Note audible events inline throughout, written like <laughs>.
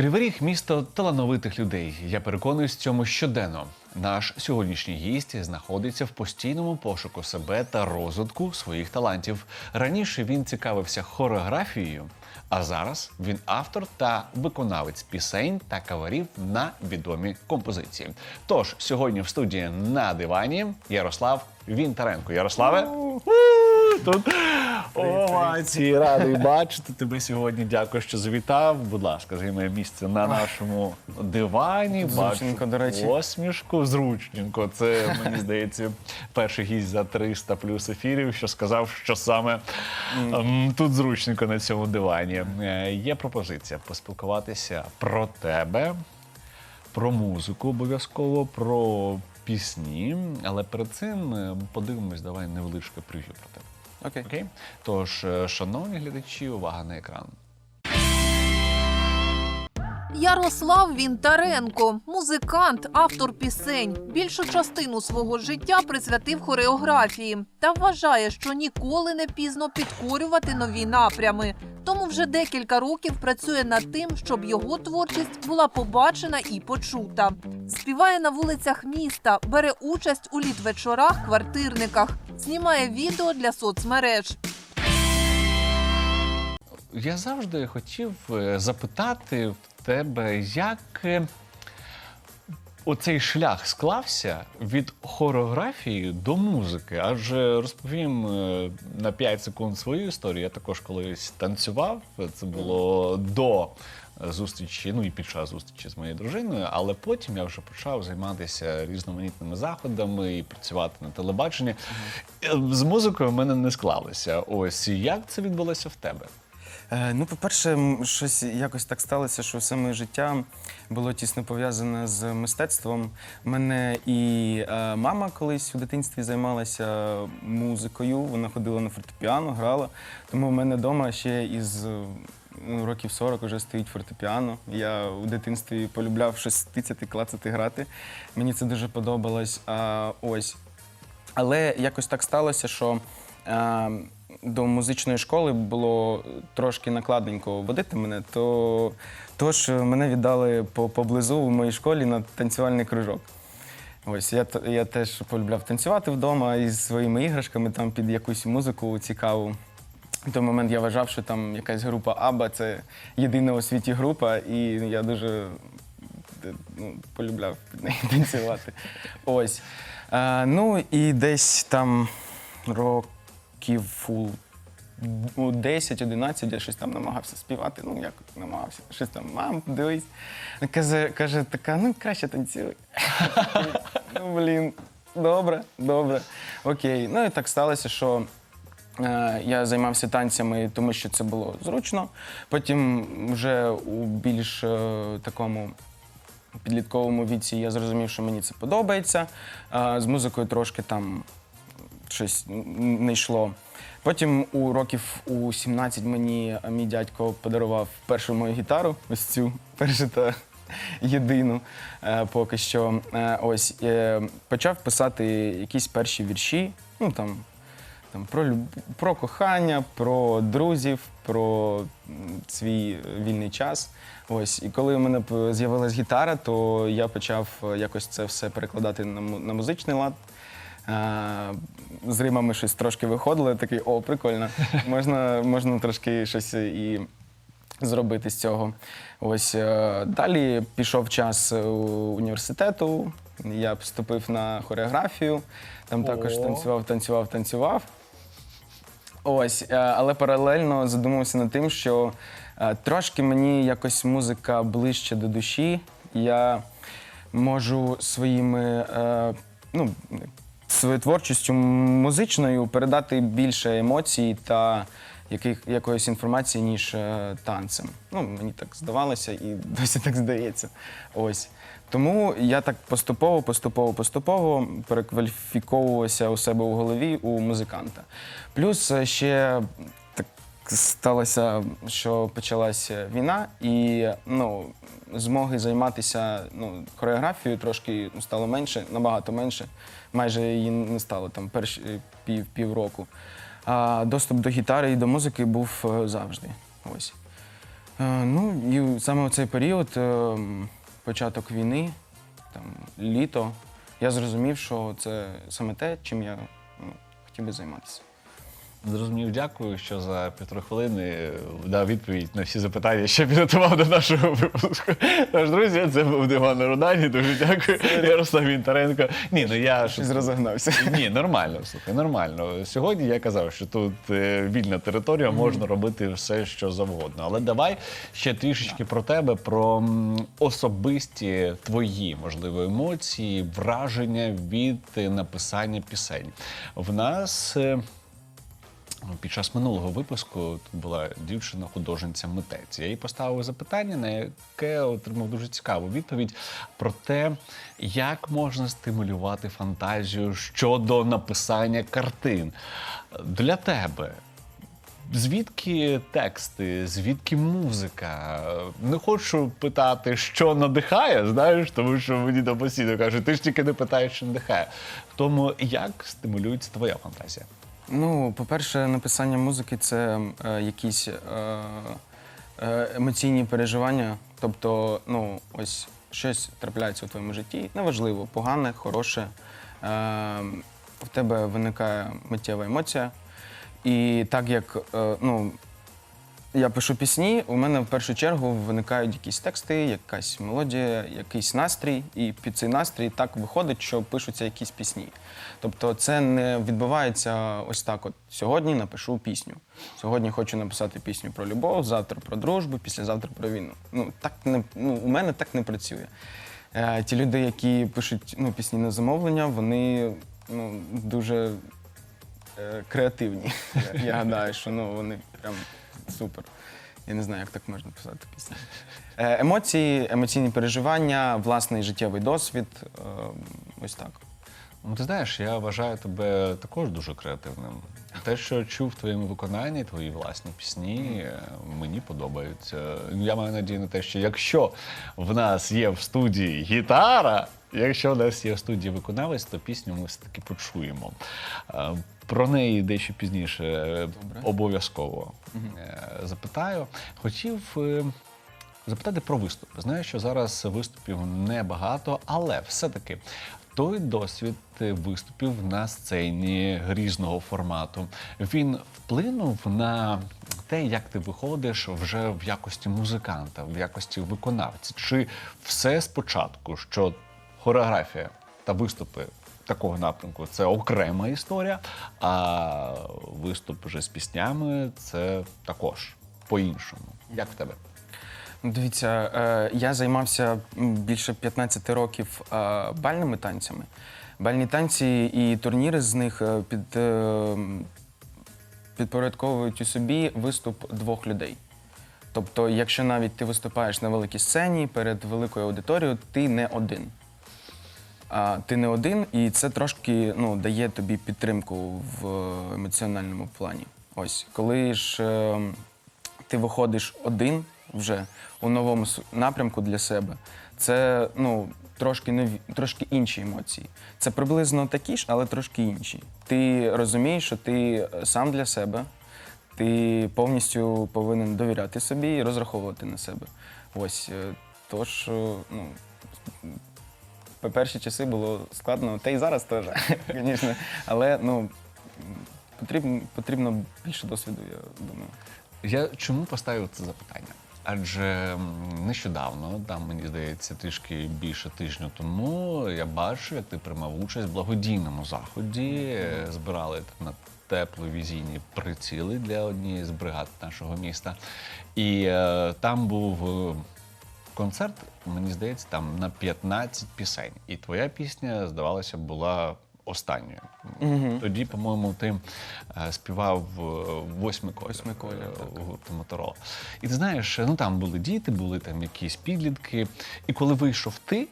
Кривий місто талановитих людей. Я переконуюсь в цьому щоденно. Наш сьогоднішній гість знаходиться в постійному пошуку себе та розвитку своїх талантів. Раніше він цікавився хореографією, а зараз він автор та виконавець пісень та каверів на відомі композиції. Тож сьогодні в студії на дивані Ярослав Вінтаренко. Ярославе, тут овації, радий бачити тебе сьогодні. Дякую, що завітав. Будь ласка, займи місце на нашому дивані. Зручненько, до речі. Посмішку, зручненько. Це мені здається перший гість за 300 плюс ефірів, що сказав, що саме ем, тут зручненько на цьому дивані. Е, Є пропозиція поспілкуватися про тебе, про музику обов'язково, про пісні. Але перед цим е, подивимось, давай невеличке прев'ю про тебе. Окей. Окей? Тож, е, шановні глядачі, увага на екран. Ярослав Вінтаренко, музикант, автор пісень. Більшу частину свого життя присвятив хореографії та вважає, що ніколи не пізно підкорювати нові напрями. Тому вже декілька років працює над тим, щоб його творчість була побачена і почута. Співає на вулицях міста, бере участь у літвечорах, квартирниках, знімає відео для соцмереж. Я завжди хотів е, запитати тебе, як е, оцей шлях склався від хореографії до музики. Адже розповім е, на 5 секунд свою історію. Я також колись танцював. Це було до зустрічі, ну і під час зустрічі з моєю дружиною, але потім я вже почав займатися різноманітними заходами і працювати на телебаченні. Е, З музикою в мене не склалося. Ось як це відбулося в тебе? Е, ну, по-перше, щось якось так сталося, що все моє життя було тісно пов'язане з мистецтвом. Мене і е, мама колись у дитинстві займалася музикою. Вона ходила на фортепіано, грала. Тому в мене вдома ще із ну, років 40 вже стоїть фортепіано. Я у дитинстві полюбляв щось тицяти, клацати, грати. Мені це дуже подобалось. А, ось. Але якось так сталося, що е, до музичної школи було трошки накладненько водити мене, то тож мене віддали по, поблизу в моїй школі на танцювальний кружок. Ось я, я теж полюбляв танцювати вдома із своїми іграшками там під якусь музику цікаву. В той момент я вважав, що там якась група Аба це єдина у світі група, і я дуже ну, полюбляв під нею <laughs> танцювати. Ось. Е, ну і десь там років у у 10-11 я щось там намагався співати. Ну, як намагався, щось там, мам, дивись. Каже, каже, така, ну краще танцюй. <laughs> ну, блін, добре, добре. Окей. Ну і так сталося, що Е, Я займався танцями, тому що це було зручно. Потім вже у більш е, такому підлітковому віці я зрозумів, що мені це подобається. Е, З музикою трошки там щось не йшло. Потім у років у 17 мені мій дядько подарував першу мою гітару, ось цю першу та єдину е, поки що. Е, ось е, почав писати якісь перші вірші. Ну там там, про, люб... про кохання, про друзів, про свій вільний час. Ось. І коли у мене з'явилась гітара, то я почав е, якось це все перекладати на музичний лад. З римами щось трошки виходило, я такий, о, прикольно. <laughs> Можна, можна трошки щось і зробити з цього. Ось е, далі пішов час е, університету. Я вступив на хореографію. Там також О. танцював, танцював, танцював. Ось, е, але паралельно задумався над тим, що е, трошки мені якось музика ближче до душі. Я можу своїми, е, ну, своєю творчістю музичною передати більше емоцій та яких, якоїсь інформації, ніж е, танцем. Ну, мені так здавалося і <laughs> досі так здається. Ось. Тому я так поступово, поступово, поступово перекваліфіковувався у себе у голові у музиканта. Плюс е, ще сталося, що почалася війна, і ну, змоги займатися ну, хореографією трошки ну, стало менше, набагато менше. Майже її не стало там перші пів, півроку. А доступ до гітари і до музики був е, завжди. Ось. Е, Ну, і саме в цей період, е, початок війни, там, літо, я зрозумів, що це саме те, чим я ну, хотів би займатися. Зрозумів, дякую, що за півтори хвилини дав відповідь на всі запитання, що підготував до нашого випуску. Тож, друзі, це був Диван Рудані. Дуже дякую. Ярослав Вінтаренко. Ні, ну я Щось розогнався. Ні, нормально, слухай, нормально. Сьогодні я казав, що тут е, вільна територія, можна робити все, що завгодно. Але давай ще трішечки про тебе, про особисті твої, можливо, емоції, враження від е, написання пісень. В нас. Е, Під час минулого випуску тут була дівчина, художниця, митець. Я їй поставив запитання, на яке отримав дуже цікаву відповідь про те, як можна стимулювати фантазію щодо написання картин. Для тебе. Звідки тексти, звідки музика? Не хочу питати, що надихає, знаєш, тому що мені там постійно кажуть, ти ж тільки не питаєш, що надихає. Тому як стимулюється твоя фантазія? Ну, по-перше, написання музики це е, якісь е, е, емоційні переживання. Тобто, ну, ось щось трапляється у твоєму житті. Неважливо, погане, хороше. Е, в тебе виникає миттєва емоція. І так як е, ну, я пишу пісні, у мене в першу чергу виникають якісь тексти, якась мелодія, якийсь настрій, і під цей настрій так виходить, що пишуться якісь пісні. Тобто це не відбувається ось так: от сьогодні напишу пісню. Сьогодні хочу написати пісню про любов, завтра про дружбу, післязавтра про війну. Ну так не ну, у мене так не працює. Е, ті люди, які пишуть ну, пісні на замовлення, вони ну, дуже е, креативні. Я, гадаю, що ну, вони прям супер. Я не знаю, як так можна писати пісні. Е, емоції, емоційні переживання, власний життєвий досвід. Е, ось так. Ну, ти знаєш, я вважаю тебе також дуже креативним. Те, що чув в твоєму виконанні, твої власні пісні, е, мені подобаються. Я маю надію на те, що якщо в нас є в студії гітара, якщо в нас є в студії виконавець, то пісню ми все-таки почуємо. Е, Про неї дещо пізніше е, Добре. обов'язково запитаю. Хотів. запитати про виступи. Знаю, що зараз виступів небагато, але все-таки той досвід е, виступів на сцені різного формату він вплинув на те, як ти виходиш вже в якості музиканта, в якості виконавця. Чи все спочатку, що хореографія та виступи такого напрямку це окрема історія, а виступ вже з піснями це також по-іншому. Як в тебе? Дивіться, е, я займався більше 15 років е, бальними танцями. Бальні танці і турніри з них е, під, підпорядковують у собі виступ двох людей. Тобто, якщо навіть ти виступаєш на великій сцені перед великою аудиторією, ти не один. А, ти не один, і це трошки ну, дає тобі підтримку в емоціональному плані. Ось, коли ж е, ти виходиш один вже у новому напрямку для себе, це ну, трошки, нові, трошки інші емоції. Це приблизно такі ж, але трошки інші. Ти розумієш, що ти е, сам для себе, ти повністю повинен довіряти собі і розраховувати на себе. Ось. е, Тож, е, ну, по перші часи було складно, та й зараз теж, <laughs> звісно. Але ну, потрібно, потрібно більше досвіду, я думаю. Я чому поставив це запитання? Адже нещодавно, там мені здається, трішки більше тижня тому я бачив, як ти приймав участь в благодійному заході. Збирали на тепловізійні приціли для однієї з бригад нашого міста. І е, там був е, концерт, мені здається, там на 15 пісень. І твоя пісня, здавалося, була останньою. Тоді, по-моєму, ти е, співав е, восьми колір «Восьми колір», е, гурту Моторола. І ти знаєш, ну там були діти, були там якісь підлітки. І коли вийшов ти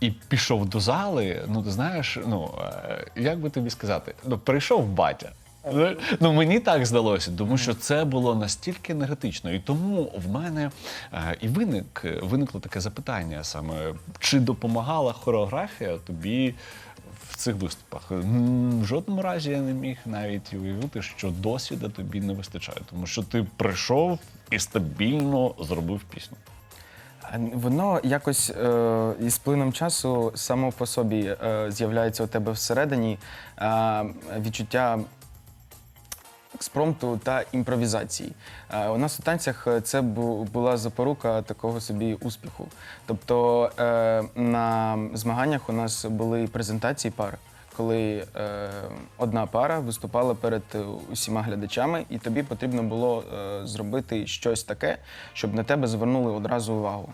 і пішов до зали, ну ти знаєш, ну е, як би тобі сказати, ну прийшов батя. Ну, Ну мені так здалося, тому що це було настільки енергетично, і тому в мене е, і виник виникло таке запитання саме: чи допомагала хореографія тобі цих виступах. В жодному разі я не міг навіть уявити, що досвіду тобі не вистачає, тому що ти прийшов і стабільно зробив пісню. Воно якось е, із плином часу само по собі е, з'являється у тебе всередині е, відчуття експромту та імпровізації. Е, у нас у танцях е, це бу- була запорука такого собі успіху. Тобто е, на змаганнях у нас були презентації пар. Коли одна пара виступала перед усіма глядачами, і тобі потрібно було зробити щось таке, щоб на тебе звернули одразу увагу.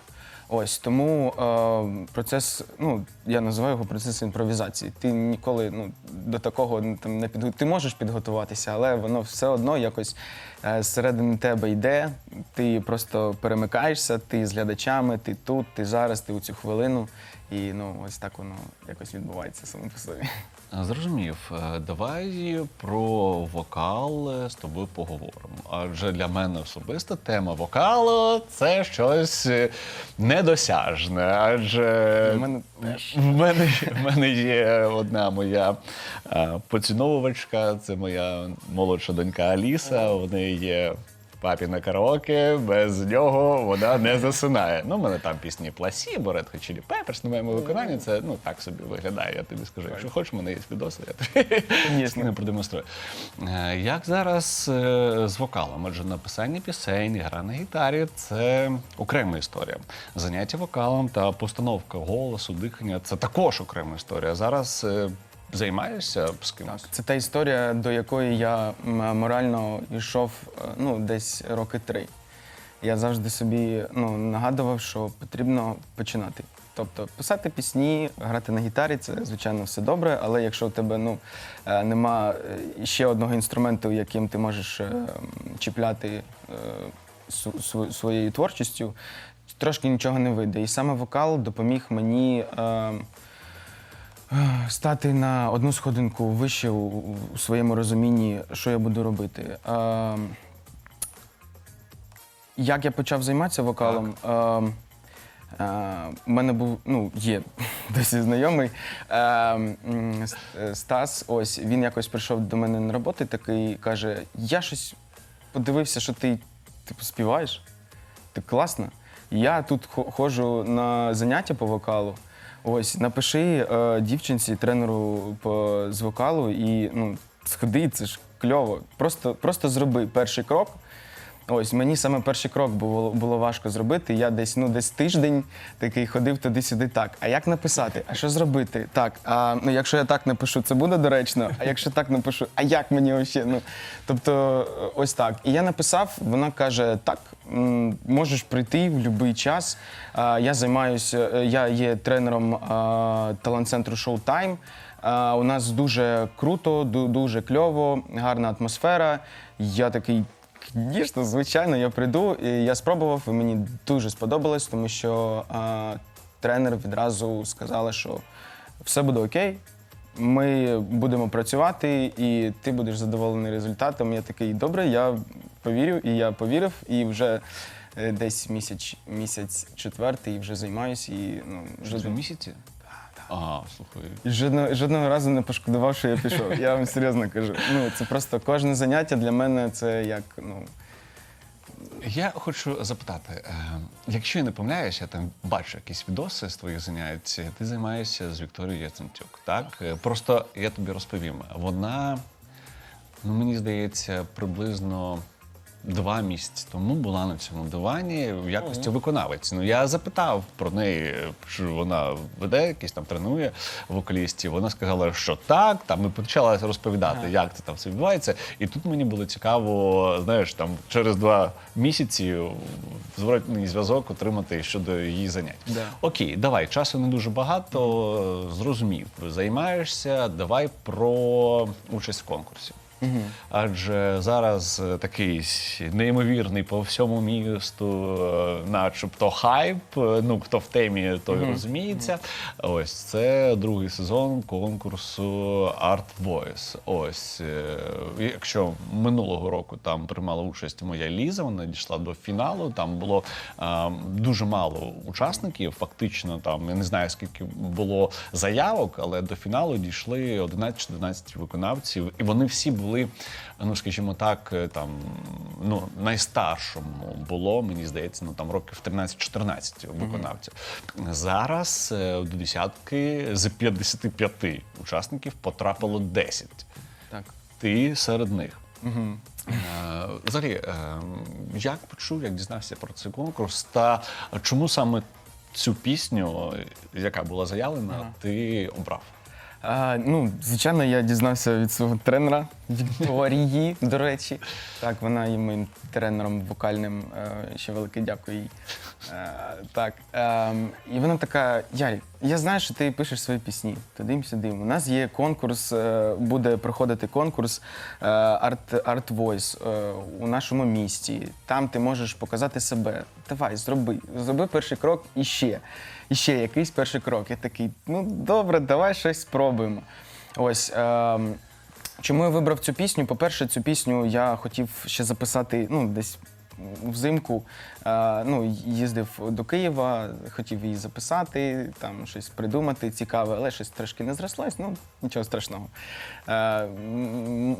Ось тому е, процес, ну я називаю його процес імпровізації. Ти ніколи ну, до такого там не підго... Ти можеш підготуватися, але воно все одно якось е, зсередини тебе йде. Ти просто перемикаєшся, ти з глядачами, ти тут, ти зараз, ти у цю хвилину. І ну ось так воно якось відбувається само по собі. А, Зрозумів. Е, Давай про вокал е, з тобою поговоримо. Адже для мене особиста тема вокалу це щось е, недосяжне. Адже У мене теж. в мене, в мене є одна моя е, поціновувачка, це моя молодша донька Аліса. Неї є папі на караоке, без нього вона не засинає. Ну, у мене там пісні Red Hot Chili Peppers на моєму виконанні. Це ну так собі виглядає. Я тобі скажу. Якщо хочеш, мене є відоси, я тобі не продемонструю. Е, Як зараз е, з вокалом? Адже написання пісень, гра на гітарі це окрема історія. Заняття вокалом та постановка голосу, дихання це також окрема історія. Зараз е, займаєшся з кимось? Це та історія, до якої я морально йшов е, ну, десь роки три. Я завжди собі ну, нагадував, що потрібно починати. Тобто писати пісні, грати на гітарі це звичайно все добре, але якщо у тебе ну, е, нема е, ще одного інструменту, яким ти можеш чіпляти своєю творчістю, трошки нічого не вийде. І саме вокал допоміг мені. Е, стати на одну сходинку вище у, у своєму розумінні, що я буду робити. Е, як я почав займатися вокалом? Е, е, у мене був, ну, є <laughs> досі знайомий е, м, е, Стас. Ось він якось прийшов до мене на роботу такий каже: Я щось подивився, що ти типу, співаєш. Ти класно. Я тут хо- ходжу на заняття по вокалу. Ось, напиши е, дівчинці, тренеру по, з вокалу, і ну, сходи, це ж кльово. Просто, просто зроби перший крок. Ось мені саме перший крок було, було важко зробити. Я десь ну десь тиждень такий ходив туди-сюди. Так, а як написати? А що зробити? Так, а ну якщо я так напишу, це буде доречно. А якщо так напишу, а як мені взагалі? Ну тобто, ось так. І я написав. Вона каже: так, можеш прийти в будь-який час. Я займаюся, я є тренером талант-центру Showtime. У нас дуже круто, дуже кльово, гарна атмосфера. Я такий. Дійсно, звичайно, я прийду. І я спробував, і мені дуже сподобалось, тому що а, тренер відразу сказала, що все буде окей, ми будемо працювати, і ти будеш задоволений результатом. Я такий, добре, я повірю, і я повірив, і вже е, десь місяць, місяць четвертий вже займаюся і ну, Вже місяці? Ага, слухай. і жодного, жодного разу не пошкодував, що я пішов. Я вам серйозно кажу. Ну, це просто кожне заняття для мене це як ну. Я хочу запитати, е, якщо я не помиляюсь, я там бачу якісь відоси з твоїх занять. Ти займаєшся з Вікторією Яцентюк, так? Е, Просто я тобі розповім. Вона, ну мені здається, приблизно. Два місяці тому була на цьому дивані в якості виконавиці. Ну я запитав про неї, що вона веде, якісь там тренує вокалістів. Вона сказала, що так. Там і почала розповідати, як це там все відбувається. І тут мені було цікаво, знаєш, там через два місяці зворотний зв'язок отримати щодо її занять. Да. Окей, давай, часу не дуже багато. Зрозумів, займаєшся. Давай про участь в конкурсі. Адже зараз е, такий неймовірний по всьому місту, е, начебто хайп. е, Ну хто в темі, той розуміється. Ось це другий сезон конкурсу Art Voice. Ось якщо минулого року там приймала участь моя Ліза, вона дійшла до фіналу. Там було е, дуже мало учасників. Фактично, там я не знаю скільки було заявок, але до фіналу дійшли 11-12 виконавців, і вони всі були, ну скажімо так, е, там ну найстаршому було, мені здається, ну там років 13-14 виконавців. Зараз е, до десятки з 55 учасників потрапило 10. Так. Ти серед них. Е, Взагалі, е, як почув, як дізнався про цей конкурс, та чому саме цю пісню, яка була заявлена, ти обрав? А, ну, звичайно, я дізнався від свого тренера Вікторії, до речі. Так, вона є моїм тренером вокальним. е, Ще велике дякую їй. Е, Так. ем, І вона така: Ярік, я знаю, що ти пишеш свої пісні. Туди сюдим. У нас є конкурс, е, буде проходити конкурс е, Art, Art Voice у нашому місті. Там ти можеш показати себе. Давай, зроби. Зроби перший крок і ще. І ще якийсь перший крок. Я такий, ну добре, давай щось спробуємо. Ось. ем, Чому я вибрав цю пісню? По-перше, цю пісню я хотів ще записати ну, десь взимку. Е, ну, їздив до Києва, хотів її записати, там щось придумати цікаве, але щось трошки не зрослось, ну нічого страшного. Е,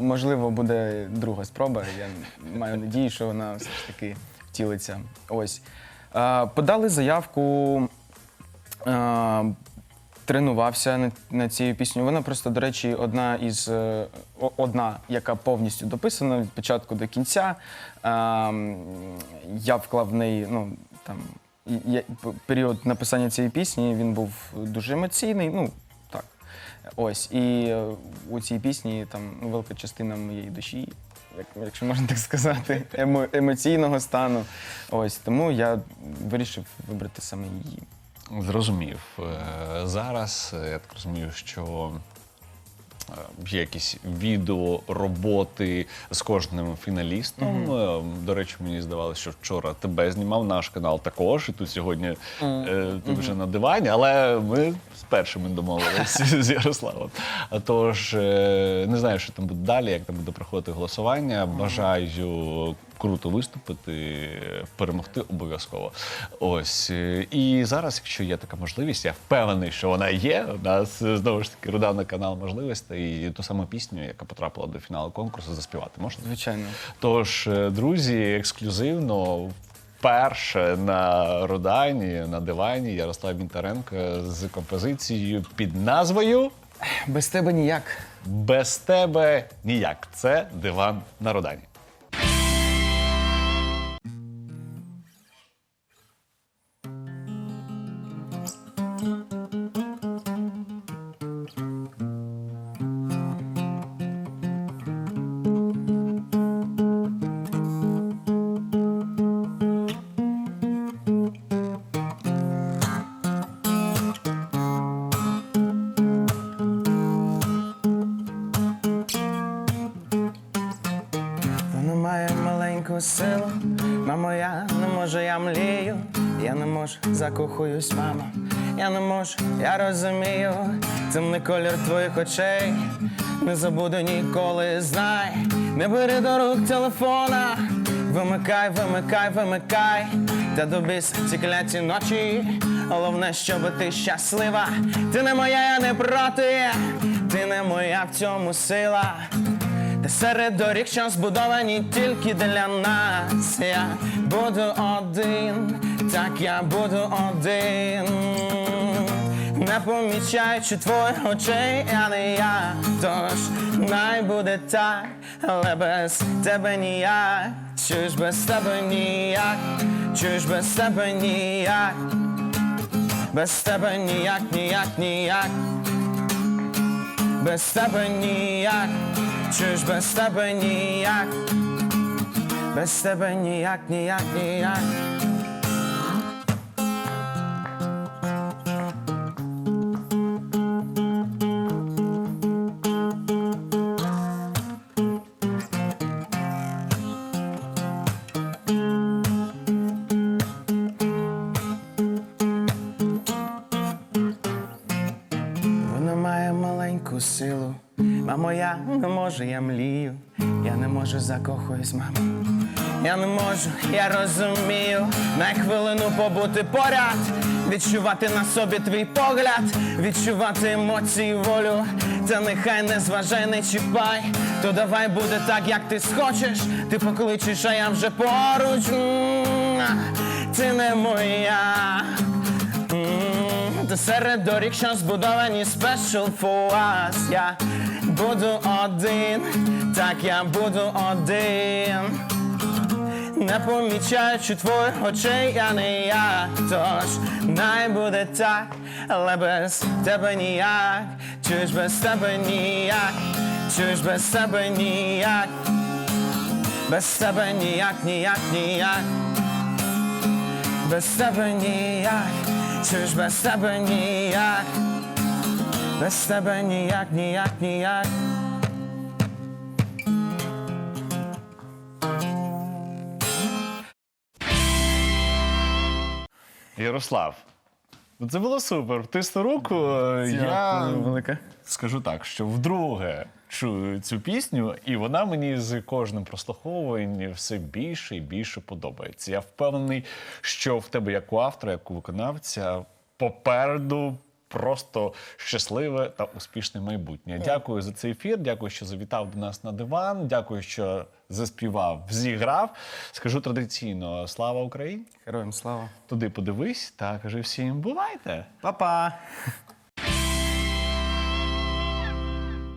можливо, буде друга спроба. Я маю надію, що вона все ж таки втілиться. Ось. Е, подали заявку. Тренувався на, на цій пісню. Вона просто, до речі, одна із е, одна, яка повністю дописана від початку до кінця. Я вклав в неї, ну там період написання цієї пісні він був дуже емоційний. Ну так. Ось. І е, у цій пісні там велика частина моєї душі. Як, якщо можна так сказати, <laughs> емо, емоційного стану. Ось тому я вирішив вибрати саме її. Зрозумів. Е, Зараз е, я так розумію, що е, є якісь відео роботи з кожним фіналістом. Е, До речі, мені здавалося, що вчора тебе знімав наш канал також, і тут сьогодні е, ти вже на дивані, але ми з першими домовилися <laughs> з Ярославом. Тож не знаю, що там буде далі, як там буде проходити голосування. Бажаю круто виступити, перемогти обов'язково. Ось і зараз, якщо є така можливість, я впевнений, що вона є. У нас знову ж таки рудавний канал можливостей і ту саму пісню, яка потрапила до фіналу конкурсу, заспівати можна. Звичайно. Тож, е, друзі, ексклюзивно. Вперше на Рудані, на дивані Ярослав Вінтаренко з композицією під назвою Без тебе ніяк. Без тебе ніяк. Це диван на Рудані. Закохуюсь, мама. Я не можу, я розумію, темний колір твоїх очей. Не забуду ніколи, знай, не бери до рук телефона. Вимикай, вимикай, вимикай, та добіс ці кляті ночі. Головне, щоб ти щаслива. Ти не моя, я не проти, ти не моя в цьому сила. Та серед доріг, що збудовані тільки для нас, я буду один, так я буду один, не помічаючи твоїх очей, я не я, тож най буде так, але без тебе ніяк, чуєш без тебе ніяк, чуєш без тебе ніяк, без тебе ніяк, ніяк, ніяк. Без тебе ніяк, чуєш без тебе ніяк, без тебе ніяк, ніяк, ніяк. Можу, я млію, я не можу закохуюсь, мамо. Я не можу, я розумію, на хвилину побути поряд, відчувати на собі твій погляд, відчувати емоції, волю. Та нехай не зважай, не чіпай, то давай буде так, як ти схочеш. Ти покличеш, а я вже поруч. М, Ти не моя. М, Та серед доріг, що збудовані for us Я буду один, так я буду один не помічаючи твоїх очей, я не я. Тож най буде так, але без тебе ніяк. Чуєш без тебе ніяк, чуєш без тебе ніяк. Без тебе ніяк, ніяк, ніяк. Без тебе ніяк, чуєш без тебе ніяк. Без тебе ніяк, ніяк, ніяк. Ярослав, ну це було супер. Тисну руку. е, Я скажу так, що вдруге чую цю пісню, і вона мені з кожним прослуховуванням все більше і більше подобається. Я впевнений, що в тебе, як у автора, як у виконавця, попереду. Просто щасливе та успішне майбутнє. Дякую за цей ефір. Дякую, що завітав до нас на диван. Дякую, що заспівав, зіграв. Скажу традиційно: слава Україні! Героям слава. Туди подивись та кажи всім бувайте! Па-па!